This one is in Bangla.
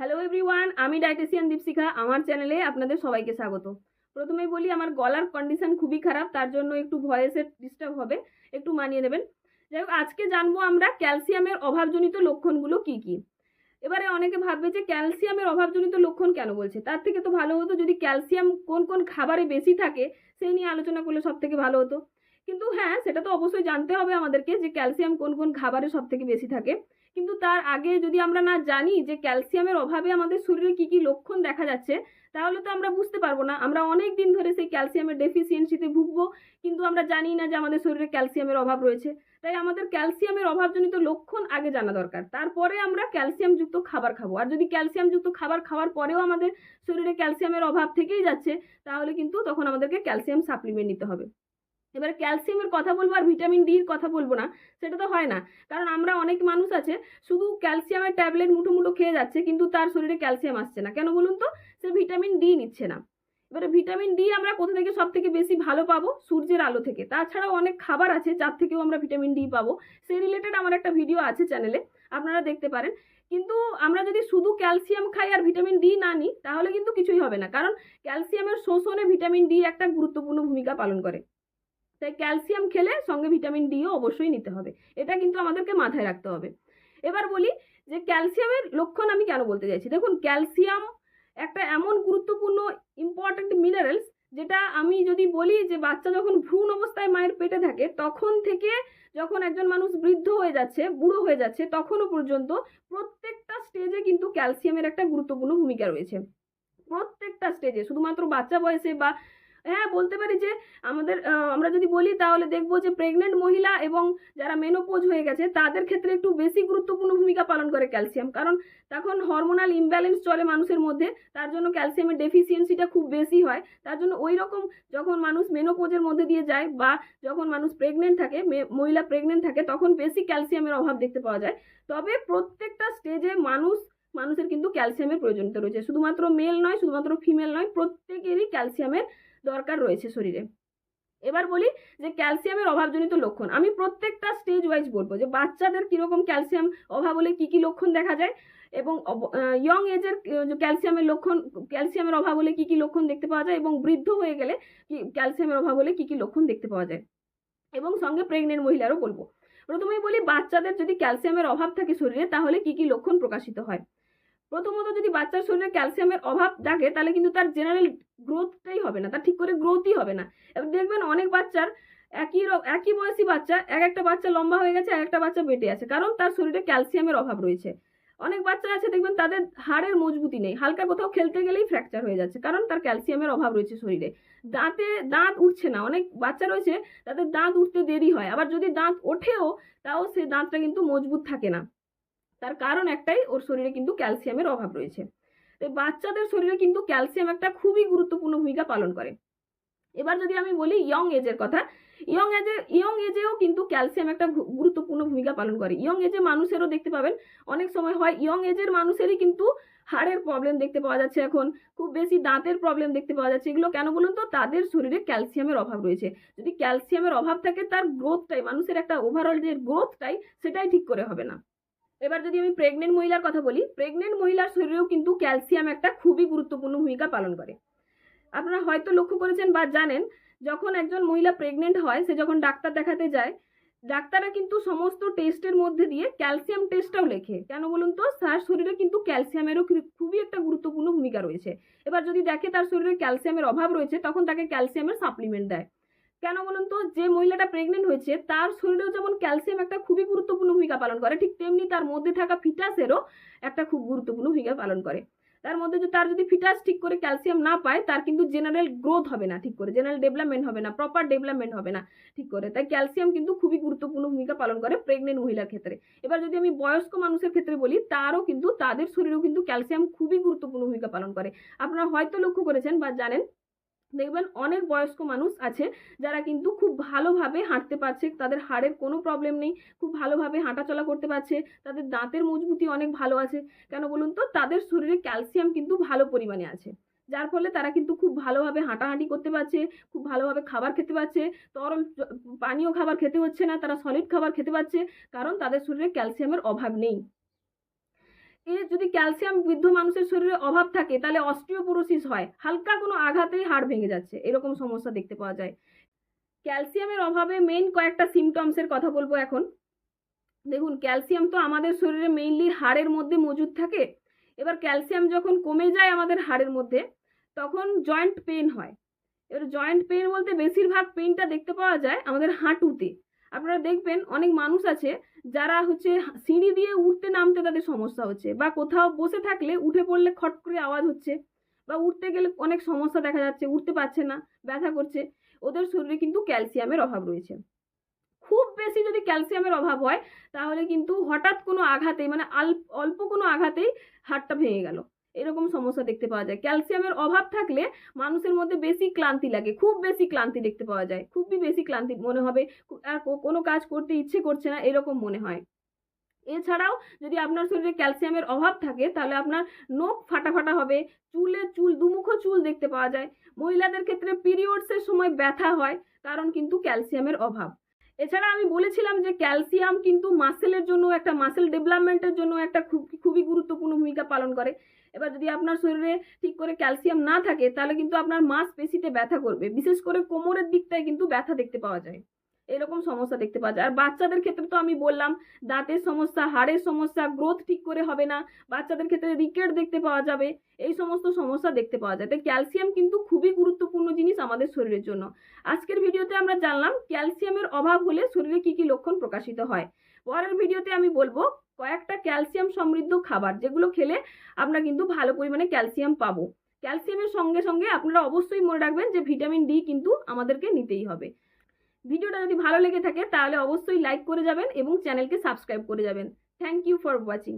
হ্যালো এভরিওয়ান আমি ডায়েটিশিয়ান দীপশিখা, আমার চ্যানেলে আপনাদের সবাইকে স্বাগত। প্রথমেই বলি, আমার গলার কন্ডিশন খুবই খারাপ, তার জন্য একটু ভয়েসের ডিস্টার্ব হবে, একটু মানিয়ে নেবেন। যাই হোক, আজকে জানব আমরা ক্যালসিয়ামের অভাবজনিত লক্ষণগুলো কি কি? এবারে অনেকে ভাববে যে ক্যালসিয়ামের অভাবজনিত লক্ষণ কেন বলছে? তার থেকে তো ভালো হতো যদি ক্যালসিয়াম কোন কোন খাবারে বেশি থাকে, সেই নিয়ে আলোচনা করলে সব থেকে ভালো হতো। কিন্তু হ্যাঁ সেটা তো অবশ্যই জানতে হবে আমাদেরকে যে ক্যালসিয়াম কোন কোন খাবারে সব থেকে বেশি থাকে। কিন্তু তার আগে যদি আমরা না জানি যে ক্যালসিয়ামের অভাবে আমাদের শরীরে কি কি লক্ষণ দেখা যাচ্ছে, তাহলে তো আমরা বুঝতে পারব না। আমরা অনেক দিন ধরে সেই ক্যালসিয়ামের ডেফিসিয়েন্সিতে ভুগবো, কিন্তু আমরা জানি না যে আমাদের শরীরে ক্যালসিয়ামের অভাব রয়েছে। তাই আমাদের ক্যালসিয়ামের অভাবজনিত লক্ষণ আগে জানা দরকার। তারপরে আমরা ক্যালসিয়ামযুক্ত খাবার খাব। আর যদি ক্যালসিয়ামযুক্ত খাবার খাওয়ার পরেও আমাদের শরীরে ক্যালসিয়ামের অভাব থেকেই যাচ্ছে, তাহলে কিন্তু তখন আমাদেরকে ক্যালসিয়াম সাপ্লিমেন্ট নিতে হবে। এবার ক্যালসিয়ামের কথা বলব আর ভিটামিন ডির কথা বলব না, সেটা তো হয় না। কারণ আমরা অনেক মানুষ আছে, শুধু ক্যালসিয়ামের ট্যাবলেট মুঠো মুঠো খেয়ে যাচ্ছে, কিন্তু তার শরীরে ক্যালসিয়াম আসছে না। কেন বলুন তো? সে ভিটামিন ডি নিচ্ছে না। এবারে ভিটামিন ডি আমরা কোথা থেকে সব থেকে বেশি ভালো পাবো? সূর্যের আলো থেকে। তাছাড়াও অনেক খাবার আছে, যার থেকেও আমরা ভিটামিন ডি পাবো। সেই রিলেটেড আমার একটা ভিডিও আছে চ্যানেলে আপনারা দেখতে পারেন। কিন্তু আমরা যদি শুধু ক্যালসিয়াম খাই আর ভিটামিন ডি না নিই, তাহলে কিন্তু কিছুই হবে না। কারণ ক্যালসিয়ামের শোষণে ভিটামিন ডি একটা গুরুত্বপূর্ণ ভূমিকা পালন করে। তাই ক্যালসিয়াম খেলে সঙ্গে ভিটামিন ডিও অবশ্যই নিতে হবে। এটা কিন্তু আমাদেরকে মাথায় রাখতে হবে। এবার বলি যে ক্যালসিয়ামের লক্ষণ আমি কেন বলতে চাইছি? দেখুন ক্যালসিয়াম একটা এমন গুরুত্বপূর্ণ ইম্পর্ট্যান্ট মিনারেলস যেটা আমি যদি বলি যে বাচ্চা যখন ভ্রূণ অবস্থায় মায়ের পেটে থাকে, তখন থেকে যখন একজন মানুষ বৃদ্ধ হয়ে যাচ্ছে, বুড়ো হয়ে যাচ্ছে, তখনও পর্যন্ত প্রত্যেকটা স্টেজে কিন্তু ক্যালসিয়ামের একটা গুরুত্বপূর্ণ ভূমিকা রয়েছে। প্রত্যেকটা স্টেজে শুধুমাত্র বাচ্চা বয়সে বা হ্যাঁ বলতে পারি যে আমাদের আমরা যদি বলি তাহলে দেখব যে প্রেগনেন্ট মহিলা এবং যারা মেনোপোজ হয়ে গেছে তাদের ক্ষেত্রে একটু বেশি গুরুত্বপূর্ণ ভূমিকা পালন করে ক্যালসিয়াম কারণ তখন হরমোনাল ইমব্যালেন্স চলে মানুষের মধ্যে, তার জন্য ক্যালসিয়ামের ডেফিসিয়েন্সিটা খুব বেশি হয়। তার জন্য ওই রকম যখন মানুষ মেনোপোজের মধ্যে দিয়ে যায় বা যখন মানুষ প্রেগনেন্ট থাকে মহিলা প্রেগনেন্ট থাকে, তখন বেশি ক্যালসিয়ামের অভাব দেখতে পাওয়া যায়। তবে প্রত্যেকটা স্টেজে মানুষ, মানুষের কিন্তু ক্যালসিয়ামের প্রয়োজনীয়তা রয়েছে। শুধুমাত্র মেল নয়, শুধুমাত্র ফিমেল নয়, প্রত্যেকেরই ক্যালসিয়ামের দরকার রয়েছে শরীরে। এবার বলি যে ক্যালসিয়ামের অভাবজনিত লক্ষণ। আমি প্রত্যেকটা স্টেজ ওয়াইজ বলব যে বাচ্চাদের কীরকম ক্যালসিয়াম অভাব হলে কী কী লক্ষণ দেখা যায় এবং ইয়ং এজের ক্যালসিয়ামের লক্ষণ, ক্যালসিয়ামের অভাব হলে কী কী লক্ষণ দেখতে পাওয়া যায় এবং বৃদ্ধ হয়ে গেলে কি ক্যালসিয়ামের অভাব হলে কী কী লক্ষণ দেখতে পাওয়া যায় এবং সঙ্গে প্রেগনেন্ট মহিলারও বলব। প্রথমেই বলি বাচ্চাদের যদি ক্যালসিয়ামের অভাব থাকে শরীরে তাহলে কী কী লক্ষণ প্রকাশিত হয়? প্রথমত যদি বাচ্চার শরীরে ক্যালসিয়ামের অভাব থাকে তাহলে কিন্তু তার জেনারেল গ্রোথটাই হবে না, তার ঠিক করে গ্রোথই হবে না। এবার দেখবেন অনেক বাচ্চার একই একই বয়সী বাচ্চা, এক একটা বাচ্চা লম্বা হয়ে গেছে, এক একটা বাচ্চা বেটে আছে, কারণ তার শরীরে ক্যালসিয়ামের অভাব রয়েছে। অনেক বাচ্চা আছে, দেখবেন তাদের হাড়ের মজবুতি নেই, হালকা কোথাও খেলতে গেলেই ফ্র্যাকচার হয়ে যাচ্ছে, কারণ তার ক্যালসিয়ামের অভাব রয়েছে শরীরে। দাঁতে দাঁত উঠছে না, অনেক বাচ্চা রয়েছে, তাদের দাঁত উঠতে দেরি হয়, আবার যদি দাঁত ওঠেও, তাও সে দাঁতটা কিন্তু মজবুত থাকে না। তার কারণ একটাই, ওর শরীরে কিন্তু ক্যালসিয়ামের অভাব রয়েছে। তো বাচ্চাদের শরীরে কিন্তু ক্যালসিয়াম একটা খুবই গুরুত্বপূর্ণ ভূমিকা পালন করে। এবার যদি আমি বলি ইয়ং এজের কথা, ইয়ং এজে, ইয়ং এজেও কিন্তু ক্যালসিয়াম একটা গুরুত্বপূর্ণ ভূমিকা পালন করে। ইয়ং এজে মানুষেরও দেখতে পাবেন, অনেক সময় হয় ইয়ং এজের মানুষেরই কিন্তু হাড়ের প্রবলেম দেখতে পাওয়া যাচ্ছে এখন, খুব বেশি দাঁতের প্রবলেম দেখতে পাওয়া যাচ্ছে। এগুলো কেন বলুন তো? তাদের শরীরে ক্যালসিয়ামের অভাব রয়েছে। যদি ক্যালসিয়ামের অভাব থাকে, তার গ্রোথটাই মানুষের একটা ওভারঅল যে গ্রোথটাই সেটাই ঠিক করে হবে না। এবার যদি আমি প্রেগনেন্ট মহিলার কথা বলি প্রেগনেন্ট মহিলার শরীরেও কিন্তু ক্যালসিয়াম একটা খুবই গুরুত্বপূর্ণ ভূমিকা পালন করে। আপনারা হয়তো লক্ষ্য করেছেন বা জানেন, যখন একজন মহিলা প্রেগনেন্ট হয়, সে যখন ডাক্তার দেখাতে যায়, ডাক্তাররা কিন্তু সমস্ত টেস্টের মধ্যে দিয়ে ক্যালসিয়াম টেস্টটাও লেখে। কেন বলুন তো? তার শরীরে কিন্তু ক্যালসিয়ামেরও খুবই একটা গুরুত্বপূর্ণ ভূমিকা রয়েছে। এবার যদি দেখে তার শরীরে ক্যালসিয়ামের অভাব রয়েছে, তখন তাকে ক্যালসিয়ামের সাপ্লিমেন্ট দেয়। কেন বলুন তো? যে মহিলাটা প্রেগনেন্ট হয়েছে, তার শরীরেও যেমন ক্যালসিয়াম একটা খুবই গুরুত্বপূর্ণ ভূমিকা পালন করে, ঠিক তেমনি তার মধ্যে থাকা ফিটাসেরও একটা খুব গুরুত্বপূর্ণ ভূমিকা পালন করে। তার মধ্যে যে তার যদি ফিটাস ঠিক করে ক্যালসিয়াম না পায়, তার কিন্তু জেনারেল গ্রোথ হবে না ঠিক করে জেনারেল ডেভেলপমেন্ট হবে না প্রপার ডেভেলপমেন্ট হবে না ঠিক করে। তাই ক্যালসিয়াম কিন্তু খুবই গুরুত্বপূর্ণ ভূমিকা পালন করে প্রেগনেন্ট মহিলার ক্ষেত্রে। এবার যদি আমি বয়স্ক মানুষের ক্ষেত্রে বলি, তারও কিন্তু, তাদের শরীরেও কিন্তু ক্যালসিয়াম খুবই গুরুত্বপূর্ণ ভূমিকা পালন করে। আপনারা হয়তো লক্ষ্য করেছেন বা জানেন দেখবেন অনেক বয়স্ক মানুষ আছে যারা কিন্তু খুব ভালোভাবে হাঁটতে পারছে, তাদের হাড়ের কোনো প্রবলেম নেই, খুব ভালোভাবে হাঁটাচলা করতে পারছে, তাদের দাঁতের মজবুতি অনেক ভালো আছে। কেন বলুন তো? তাদের শরীরে ক্যালসিয়াম কিন্তু ভালো পরিমাণে আছে। যার ফলে তারা কিন্তু খুব ভালোভাবে হাঁটাহাঁটি করতে পারছে, খুব ভালোভাবে খাবার খেতে পারছে, তরল পানীয় খাবার খেতে হচ্ছে না, তারা সলিড খাবার খেতে পারছে, কারণ তাদের শরীরে ক্যালসিয়ামের অভাব নেই। এ যদি ক্যালসিয়াম বৃদ্ধ মানুষের শরীরে অভাব থাকে, তাহলে অস্টিওপোরোসিস হয়। হালকা কোনো আঘাতেই হাড় ভেঙে যাচ্ছে। এরকম সমস্যা দেখতে পাওয়া যায়। ক্যালসিয়ামের অভাবে মেইন কয়েকটা সিমটমসের কথা বলব এখন। দেখুন, ক্যালসিয়াম তো আমাদের শরীরে মেইনলি হাড়ের মধ্যে মজুদ থাকে। এবার ক্যালসিয়াম যখন কমে যায় আমাদের হাড়ের মধ্যে, তখন জয়েন্ট পেন হয়। এবার জয়েন্ট পেন বলতে বেশিরভাগ পেনটা দেখতে পাওয়া যায় আমাদের হাঁটুতে। আপনারা দেখবেন অনেক মানুষ আছে যারা হচ্ছে সিঁড়ি দিয়ে উঠতে নামতে তাদের সমস্যা হচ্ছে বা কোথাও বসে থাকলে উঠে পড়লে খট করে আওয়াজ হচ্ছে বা উঠতে গেলে অনেক সমস্যা দেখা যাচ্ছে, উঠতে পারছে না, ব্যথা করছে। ওদের শরীরে কিন্তু ক্যালসিয়ামের অভাব রয়েছে। খুব বেশি যদি ক্যালসিয়ামের অভাব হয় তাহলে কিন্তু হঠাৎ কোনো আঘাতেই মানে অল্প কোনো আঘাতেই হাড়টা ভেঙে গেল। এরকম সমস্যা দেখতে পাওয়া যায়। ক্যালসিয়ামের অভাব থাকলে মানুষের মধ্যে বেশি ক্লান্তি লাগে, খুব বেশি ক্লান্তি দেখতে পাওয়া যায়, খুবই বেশি ক্লান্তি মনে হবে আর কোনো কাজ করতে ইচ্ছে করছে না এরকম মনে হয়। এছাড়াও যদি আপনার শরীরে ক্যালসিয়ামের অভাব থাকে, তাহলে আপনার নোখ ফাটা ফাটা হবে, চুলে চুল, দুমুখো চুল দেখতে পাওয়া যায়। মহিলাদের ক্ষেত্রে পিরিয়ডসের সময় ব্যথা হয়, কারণ কিন্তু ক্যালসিয়ামের অভাব। এছাড়া আমি বলেছিলাম যে ক্যালসিয়াম কিন্তু মাসেলের জন্য একটা, মাসেল ডেভেলপমেন্টের জন্য একটা খুব, খুবই গুরুত্বপূর্ণ ভূমিকা পালন করে। এবার যদি আপনার শরীরে ঠিক করে ক্যালসিয়াম না থাকে, তাহলে কিন্তু আপনার মাস পেশিতে ব্যথা করবে। বিশেষ করে কোমরের দিকটায় কিন্তু ব্যথা দেখতে পাওয়া যায়। এরকম সমস্যা দেখতে পাওয়া যায়। আর বাচ্চাদের ক্ষেত্রে তো আমি বললাম, দাঁতের সমস্যা, হাড়ের সমস্যা গ্রোথ ঠিক করে হবে না। বাচ্চাদের ক্ষেত্রে রিকেট দেখতে পাওয়া যাবে। এই সমস্ত সমস্যা দেখতে পাওয়া যায়। তাই ক্যালসিয়াম কিন্তু খুবই গুরুত্বপূর্ণ জিনিস আমাদের শরীরের জন্য। আজকের ভিডিওতে আমরা জানলাম, ক্যালসিয়ামের অভাব হলে শরীরে কি কি লক্ষণ প্রকাশিত হয়। পরের ভিডিওতে আমি বলব, কয়েকটা ক্যালসিয়াম সমৃদ্ধ খাবার যেগুলো খেলে আমরা কিন্তু ভালো পরিমাণে ক্যালসিয়াম পাবো। ক্যালসিয়ামের সঙ্গে সঙ্গে আপনারা অবশ্যই মনে রাখবেন যে ভিটামিন ডি কিন্তু আমাদেরকে নিতেই হবে। ভিডিওটা যদি ভালো লেগে থাকে তাহলে অবশ্যই লাইক করে যাবেন এবং চ্যানেলকে সাবস্ক্রাইব করে যাবেন। Thank you for watching